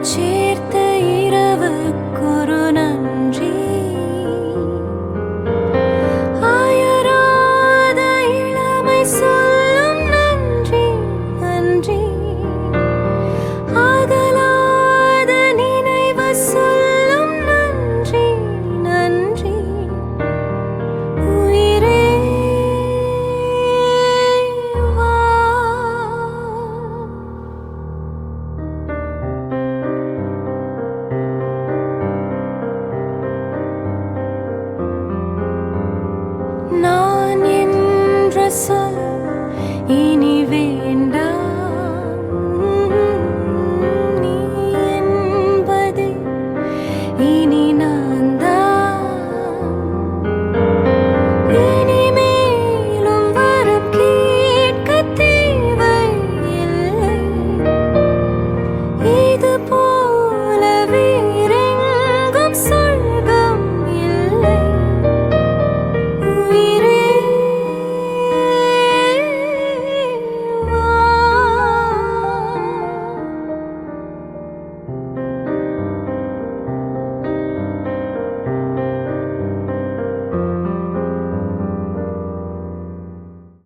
其 நான் என்ற சொல் இனி